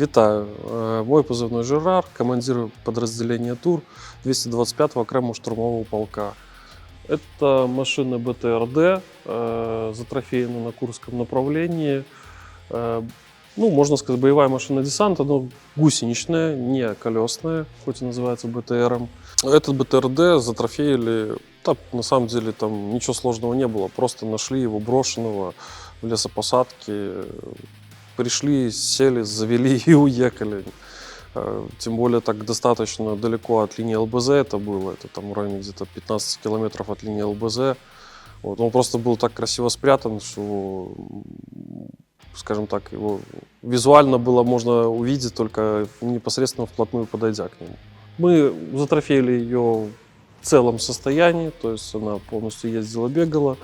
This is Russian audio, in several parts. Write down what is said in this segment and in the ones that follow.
Вітаю. Мой позивний Жерар, командир подразделения ТУР 225-го окремого штурмового полка. Это машина БТРД, затрофеена на Курском направлении. Ну, можно сказать, боевая машина десанта, но гусеничная, не колесная, хоть и называется БТРом. Этот БТРД затрофеили, да, на самом деле там ничего сложного не было, просто нашли его брошенного в лесопосадке, пришли, сели, завели и уехали. Э, Тем более так достаточно далеко от линии ЛБЗ это было, это там в районе где-то 15 километров от линии ЛБЗ. Вот, он просто был так красиво спрятан, что, скажем так, его визуально было можно увидеть только непосредственно вплотную подойдя к нему. Мы затрофеили ее в целом состоянии, то есть она полностью ездила, бегала.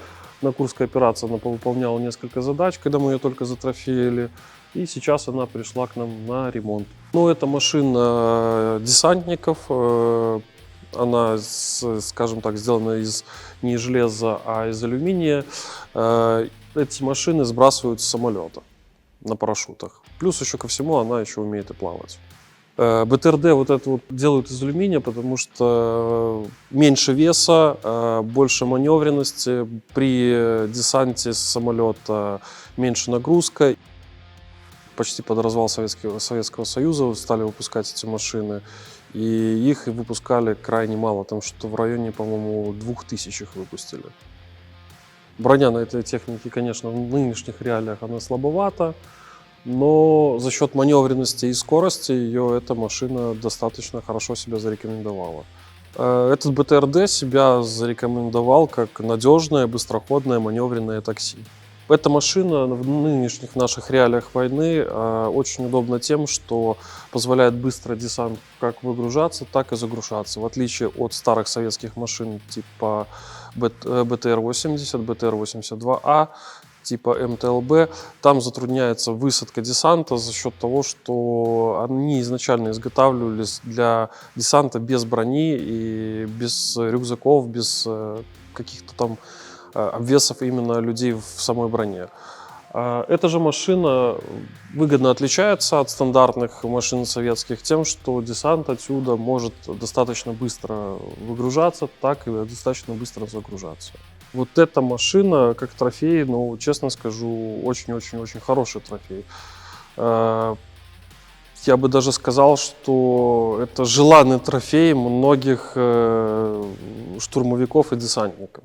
На Курской операции она выполняла несколько задач, когда мы ее только затрофеили. И сейчас она пришла к нам на ремонт. Ну, это машина э, десантников. э, Она, скажем так, сделана из не железа, а из алюминия. Э, Эти машины сбрасывают с самолета на парашютах. Плюс еще ко всему она еще умеет и плавать. Э, БТРД вот это вот делают из алюминия, потому что меньше веса, э, больше маневренности. При э, десанте с самолета меньше нагрузка. Почти под развал Советского, Советского Союза стали выпускать эти машины. И их выпускали крайне мало, там что в районе, по-моему, двух тысяч их выпустили. Броня на этой технике, конечно, в нынешних реалиях она слабовата, но за счет маневренности и скорости ее эта машина достаточно хорошо себя зарекомендовала. Э, Этот БТРД себя зарекомендовал как надежное, быстроходное, маневренное такси. Эта машина в нынешних наших реалиях войны э, очень удобна тем, что позволяет быстро десант как выгружаться, так и загружаться. В отличие от старых советских машин типа БТР-80, БТР-82А, типа МТЛБ, там затрудняется высадка десанта за счет того, что они изначально изготавливались для десанта без брони и без рюкзаков, без э, каких-то там э, обвесов именно людей в самой броне. А Эта же машина выгодно отличается от стандартных машин советских тем, что десант отсюда может достаточно быстро выгружаться, так и достаточно быстро загружаться. Вот эта машина, как трофей, ну, честно скажу, очень-очень-очень хороший трофей. Э, Я бы даже сказал, что это желанный трофей многих э, штурмовиков и десантников.